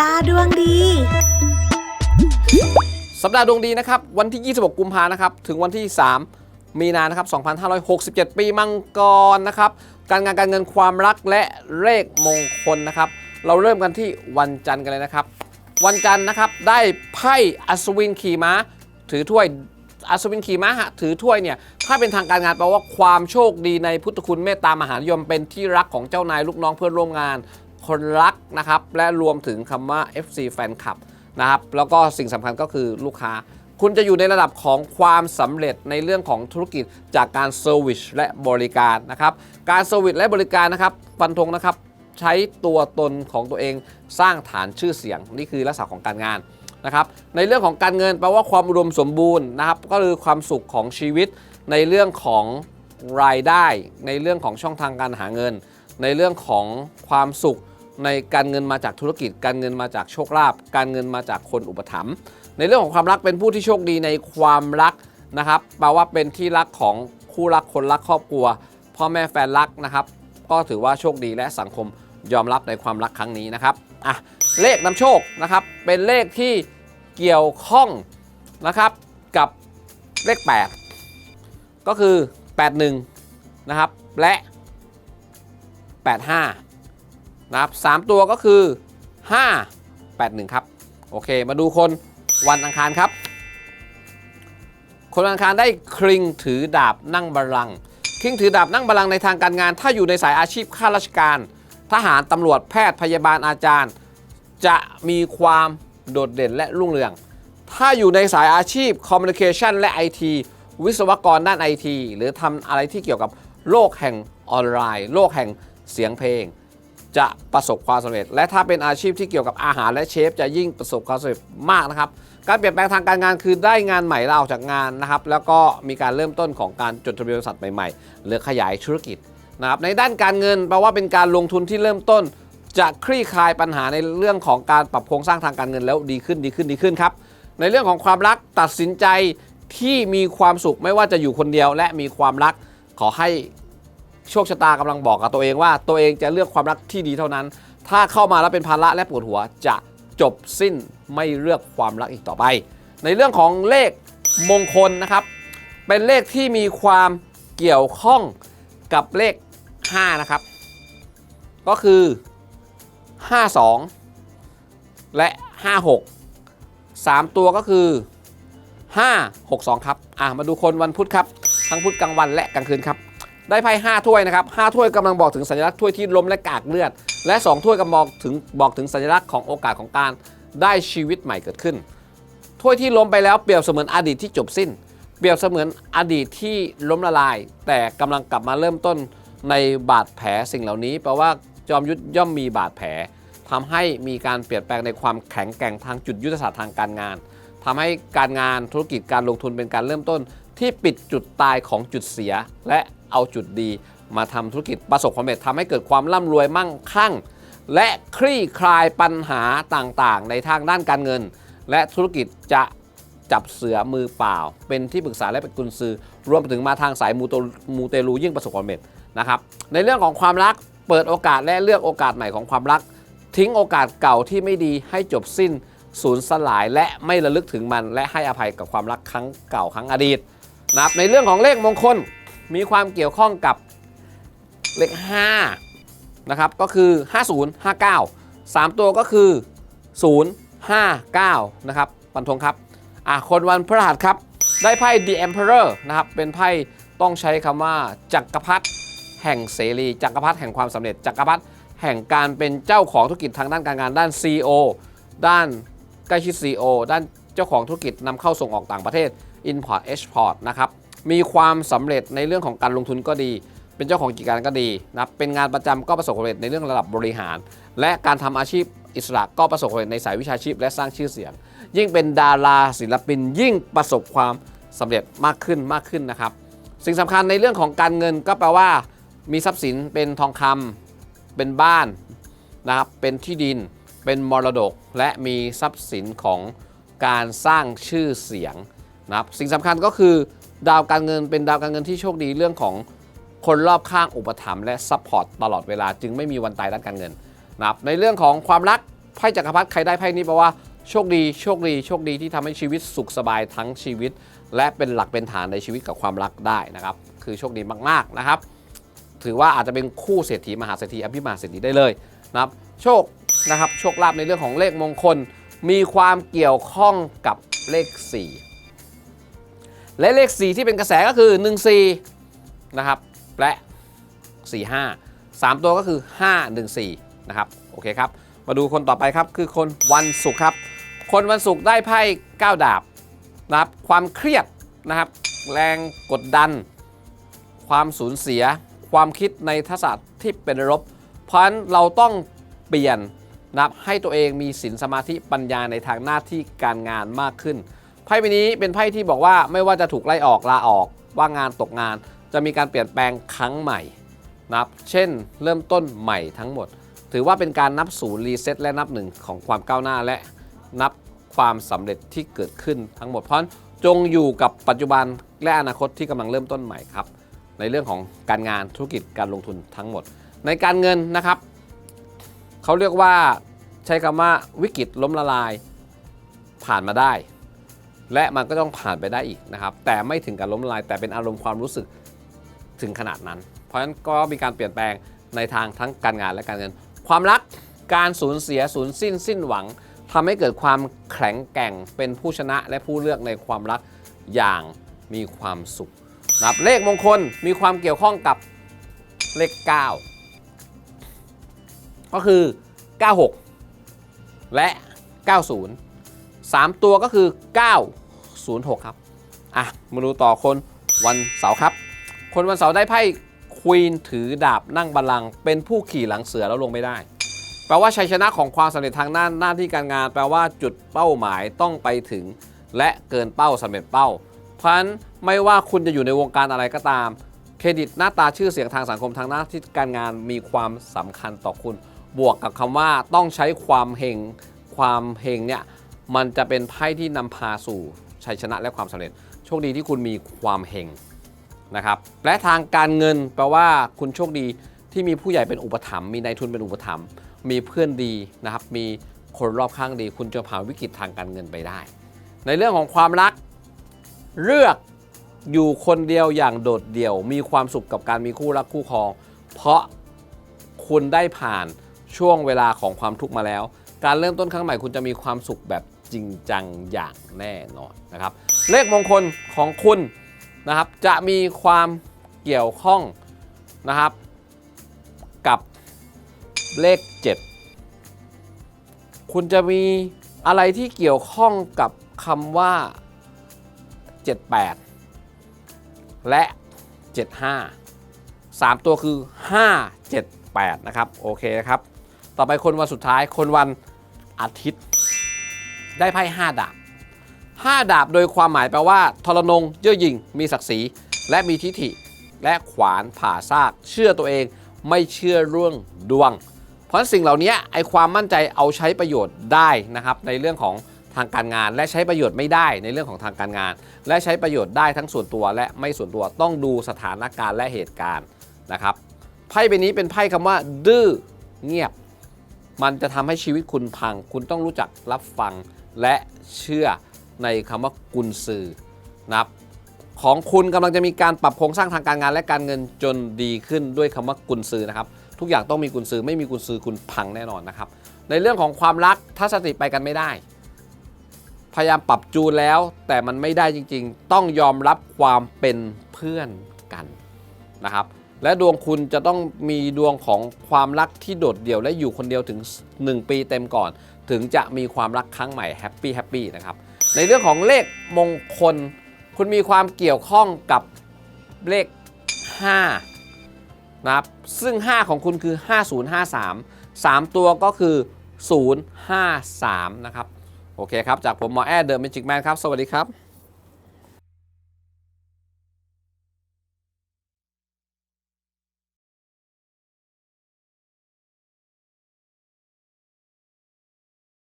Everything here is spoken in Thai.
ดาห์ดวงดี สัปดาห์ดวงดีนะครับ วันที่ 26 กุมภานะครับ ถึงวันที่ 3 มีนานะครับ 2567 ปีมังกรนะครับ การงานการเงินความรักและเลขมงคลนะครับ เราเริ่มกันที่วันจันทร์กันเลยนะครับ วันจันทร์นะครับได้ไพ่อัศวินขี่ม้า ถือถ้วยอัศวินขี่ม้าฮะถือถ้วยเนี่ยถ้าเป็นทางการงานแปลว่าความโชคดีในพุทธคุณเมตตามหานิยมเป็นที่รักของเจ้านายลูกน้องเพื่อนร่วมงาน คนรักนะครับ และรวมถึงคำว่า FC แฟนคลับนะครับ แล้วก็สิ่งสำคัญก็คือลูกค้า คุณจะอยู่ในระดับของความสำเร็จในเรื่องของธุรกิจจากการเซอร์วิสและบริการนะครับ การเซอร์วิสและบริการนะครับฟันธงนะครับใช้ตัวตนของตัวเองสร้างฐานชื่อเสียง นี่คือลักษณะของการงานนะครับในเรื่องของการเงินแปลว่าความอุดมสมบูรณ์นะครับ ก็คือความสุขของชีวิตในเรื่องของรายได้ ในเรื่องของช่องทางการหาเงิน ในเรื่องของความสุข ในการเงินมาจากธุรกิจ การเงินมาจากโชคลาภการเงินมาจากคนอุปถัมภ์ในเรื่องของความรักเป็นผู้ที่โชคดีในความรักนะครับแปลว่าเป็นที่รักของคู่รักคนรักครอบครัว พ่อแม่แฟนรักนะครับ ก็ถือว่าโชคดีและสังคมยอมรับในความรักครั้งนี้นะครับอะเลขนำโชคนะครับ เป็นเลขที่เกี่ยวข้องนะครับกับเลข 8 ก็คือ 81 นะครับ และ 85 นะครับ3ตัวก็คือ 5 8 1 ครับ โอเค มาดูคนวันอังคารครับ คนวันอังคารได้คริงถือดาบนั่งบัลลังคริงถือดาบนั่งบัลลังในทางการงาน ถ้าอยู่ในสายอาชีพข้าราชการ ทหารตำรวจแพทย์พยาบาลอาจารย์ จะมีความโดดเด่นและรุ่งเรือง ถ้าอยู่ในสายอาชีพคอมมิ n i เคชันและ IT วิศวกรด้าน IT หรือทำอะไรที่เกี่ยวกับโลกแห่งออนไลน์ โลกแห่งเสียงเพลง จะประสบความสำเร็จ และถ้าเป็นอาชีพที่เกี่ยวกับอาหารและเชฟ จะยิ่งประสบความสำเร็จมากนะครับ การเปลี่ยนแปลงทางการงานคือได้งานใหม่ลาออกจากงานนะครับ แล้วก็มีการเริ่มต้นของการจดทะเบียนบริษัทใหม่ๆ หรือขยายธุรกิจนะครับในด้านการเงินแปลว่าเป็นการลงทุนที่เริ่มต้น จะคลี่คลายปัญหาในเรื่องของการปรับโครงสร้างทางการเงินแล้วดีขึ้นดีขึ้นดีขึ้นครับในเรื่องของความรักตัดสินใจที่มีความสุขไม่ว่าจะอยู่คนเดียวและมีความรักขอให้ โชคชะตากำลังบอกกับตัวเองว่า ตัวเองจะเลือกความรักที่ดีเท่านั้น ถ้าเข้ามาแล้วเป็นภาระและปวดหัวจะจบสิ้นไม่เลือกความรักอีกต่อไป ในเรื่องของเลขมงคลนะครับ เป็นเลขที่มีความเกี่ยวข้องกับเลข 5 นะครับ ก็คือ 52 และ 56 3 ตัวก็คือ 5 6 2 ครับ อะ มาดูคนวันพุธครับ ทั้งพุธกลางวันและกลางคืนครับ ได้ไพ่5ถ้วยนะครับ5ถ้วยกำลังบอกถึงสัญลักษณ์ถ้วยที่ล้มและกากเลือด และ 2 ถ้วยกำลังบอกถึงบอกถึงสัญลักษณ์ของโอกาสของการได้ชีวิตใหม่เกิดขึ้น ถ้วยที่ล้มไปแล้วเปรียบเสมือนอดีตที่จบสิ้น เปรียบเสมือนอดีตที่ล้มละลาย แต่กำลังกลับมาเริ่มต้นในบาดแผลสิ่งเหล่านี้แปลว่าจอมยุทธย่อมมีบาดแผลทำให้มีการเปลี่ยนแปลงในความแข็งแกร่งทางจุดยุทธศาสตร์ทางการงานทำให้การงานธุรกิจการลงทุนเป็นการเริ่มต้น ที่ปิดจุดตายของจุดเสีย และเอาจุดดีมาทำธุรกิจประสบความสำเร็จทำให้เกิดความร่ำรวยมั่งคั่ง และคลี่คลายปัญหาต่างๆ ในทางด้านการเงิน และธุรกิจจะจับเสือมือเปล่า เป็นที่ปรึกษาและเป็นกุญซือ รวมไปถึงมาทางสายมูโตมูเตลูยิ่งประสบความสำเร็จนะครับในเรื่องของความรักเปิดโอกาสและเลือกโอกาสใหม่ของความรัก ทิ้งโอกาสเก่าที่ไม่ดีให้จบสิ้นสูญสลายและไม่ระลึกถึงมัน และให้อภัยกับความรักครั้งเก่าครั้งอดีต นะครับในเรื่องของเลขมงคลมีความเกี่ยวข้องกับเลข5นะครับก็คือ 50 59 3 ตัวก็คือ 059 นะครับปันธงครับอะคนวันพฤหัสครับ ได้ไพ่ The Emperor นะครับเป็นไพ่ต้องใช้คำว่าจักรพรรดิแห่งเสรี จักรพรรดิแห่งความสำเร็จ จักรพรรดิแห่งการเป็นเจ้าของธุรกิจทางด้านการงานด้าน CEO ด้านใกล้ชิด CEO ด้านเจ้าของธุรกิจนำเข้าส่งออกต่างประเทศ Import Export นะครับ มีความสำเร็จในเรื่องของการลงทุนก็ดี เป็นเจ้าของกิจการก็ดีนะเป็นงานประจำก็ประสบความสำเร็จในเรื่องระดับบริหาร และการทำอาชีพอิสระก็ประสบความสำเร็จในสายวิชาชีพ และสร้างชื่อเสียง ยิ่งเป็นดาราศิลปิน ยิ่งประสบความสำเร็จมากขึ้นมากขึ้นนะครับ สิ่งสำคัญในเรื่องของการเงินก็แปลว่า มีทรัพย์สินเป็นทองคำเป็นบ้านนะครับ เป็นที่ดิน เป็นมรดก และมีทรัพย์สินของการสร้างชื่อเสียง นะครับสิ่งสำคัญก็คือดาวการเงินเป็นดาวการเงินที่โชคดีเรื่องของคนรอบข้างอุปถัมภ์และซัพพอร์ตตลอดเวลาจึงไม่มีวันตายด้านการเงินนะครับในเรื่องของความรักไพ่จักรพรรดิใครได้ไพ่นี้แปลว่าโชคดีโชคดีโชคดีที่ทำให้ชีวิตสุขสบายทั้งชีวิต และเป็นหลักเป็นฐานในชีวิตกับความรักได้นะครับคือโชคดีมากๆนะครับ ถือว่าอาจจะเป็นคู่เศรษฐีมหาเศรษฐีอภิมหาเศรษฐีได้เลยนะครับโชคนะครับโชคลาภในเรื่องของเลขมงคล มีความเกี่ยวข้องกับเลข 4 และเลข 4 ที่เป็นกระแสก็คือ 14 นะครับ และ 45 3 ตัวก็คือ 514 นะครับ โอเคครับ มาดูคนต่อไปครับ คือคนวันศุกร์ครับ คนวันศุกร์ได้ไพ่ 9 ดาบนะครับ ความเครียดนะครับ แรงกดดัน ความสูญเสีย ความคิดในทักษะที่เป็นลบ เพราะฉะนั้นเราต้องเปลี่ยนนะครับให้ตัวเองมีศีลสมาธิปัญญาในทางหน้าที่การงานมากขึ้น ไพ่ใบนี้เป็นไพ่ที่บอกว่าไม่ว่าจะถูกไล่ออกลาออก ว่างงานตกงาน จะมีการเปลี่ยนแปลงครั้งใหม่นะครับเช่น เริ่มต้นใหม่ทั้งหมด ถือว่าเป็นการนับศูนย์รีเซ็ตและนับหนึ่งของความก้าวหน้าและนับความสำเร็จที่เกิดขึ้นทั้งหมดเพราะจงอยู่กับปัจจุบันและอนาคตที่กำลังเริ่มต้นใหม่ครับ ในเรื่องของการงานธุรกิจการลงทุนทั้งหมด ในการเงินนะครับเขาเรียกว่าใช้คำว่าวิกฤตล้มละลายผ่านมาได้ และมันก็ต้องผ่านไปได้อีกนะครับ แต่ไม่ถึงกับล้มละลาย แต่เป็นอารมณ์ความรู้สึกถึงขนาดนั้น เพราะฉะนั้นก็มีการเปลี่ยนแปลงในทางทั้งการงานและการเงิน ความรักการสูญเสียสูญสิ้นสิ้นหวังทำให้เกิดความแข็งแกร่งเป็นผู้ชนะและผู้เลือกในความรักอย่างมีความสุขนะครับเลขมงคลมีความเกี่ยวข้องกับเลข 9 ก็คือ 96 และ 90 3 ตัวก็คือ 906 ครับ อะ มาดูต่อคนวันเสาร์ครับ คนวันเสาร์ได้ไพ่ควีนถือดาบนั่งบัลลังก์เป็นผู้ขี่หลังเสือแล้วลงไม่ได้ แปลว่าชัยชนะของความสำเร็จทางด้านหน้าที่การงาน แปลว่าจุดเป้าหมายต้องไปถึง และเกินเป้าสำเร็จเป้า เพราะฉะนั้นไม่ว่าคุณจะอยู่ในวงการอะไรก็ตาม เครดิตหน้าตาชื่อเสียงทางสังคมทางหน้าที่การงานมีความสำคัญต่อคุณ บวกกับคำว่าต้องใช้ความเฮงความเฮงเนี่ย มันจะเป็นไพ่ที่นำพาสู่ชัยชนะและความสำเร็จ โชคดีที่คุณมีความเฮงนะครับ และทางการเงินแปลว่าคุณโชคดีที่มีผู้ใหญ่เป็นอุปถัมภ์มีนายทุนเป็นอุปถัมภ์มีเพื่อนดีนะครับ มีคนรอบข้างดี คุณจะผ่านวิกฤตทางการเงินไปได้ ในเรื่องของความรักเลือกอยู่คนเดียวอย่างโดดเดี่ยว มีความสุขกับการมีคู่รักคู่ครอง เพราะคุณได้ผ่านช่วงเวลาของความทุกข์มาแล้ว การเริ่มต้นครั้งใหม่คุณจะมีความสุขแบบ จริงจังอย่างแน่นอนนะครับ เลขมงคลของคุณนะครับ จะมีความเกี่ยวข้องนะครับ กับเลข 7 คุณจะมีอะไรที่เกี่ยวข้องกับคำว่า 78 และ 75 3 ตัวคือ 5 7 8 นะครับ โอเคนะครับ ต่อไปคนวันสุดท้ายคนวันอาทิตย์ ได้ไพ่5ดาบ5 ดาบโดยความหมายแปลว่า ทรนงเย่อหยิ่งมีศักดิ์ศรีและมีทิฐิ และขวานผ่าซาก เชื่อตัวเองไม่เชื่อเรื่องดวง เพราะสิ่งเหล่านี้ไอความมั่นใจเอาใช้ประโยชน์ได้นะครับในเรื่องของทางการงาน และใช้ประโยชน์ไม่ได้ในเรื่องของทางการงาน และใช้ประโยชน์ได้ทั้งส่วนตัวและไม่ส่วนตัวต้องดูสถานการณ์และเหตุการณ์นะครับไพ่ใบนี้เป็นไพ่คำว่า ดื้อเงียบ มันจะทำให้ชีวิตคุณพัง คุณต้องรู้จักรับฟัง และเชื่อในคำว่ากุญซือนะครับของคุณกำลังจะมีการปรับโครงสร้างทางการงานและการเงินจนดีขึ้นด้วยคำว่ากุญซือนะครับ ทุกอย่างต้องมีกุญซือไม่มีกุญซือคุณพังแน่นอนนะครับ ในเรื่องของความรักถ้าสติไปกันไม่ได้ พยายามปรับจูนแล้ว แต่มันไม่ได้จริง ๆ ต้องยอมรับความเป็นเพื่อนกันนะครับ และดวงคุณจะต้องมีดวงของความรักที่โดดเดี่ยวและอยู่คนเดียวถึง 1 ปีเต็มก่อน ถึงจะมีความรักครั้งใหม่แฮปปี้แฮปปี้นะครับ ในเรื่องของเลขมงคล คุณมีความเกี่ยวข้องกับเลข5นะครับซึ่ง 5 ของคุณคือ 5053 3 ตัวก็คือ 053 นะครับ โอเคครับ จากผมหมอแอดเดอะเมจิกแมนครับ สวัสดีครับ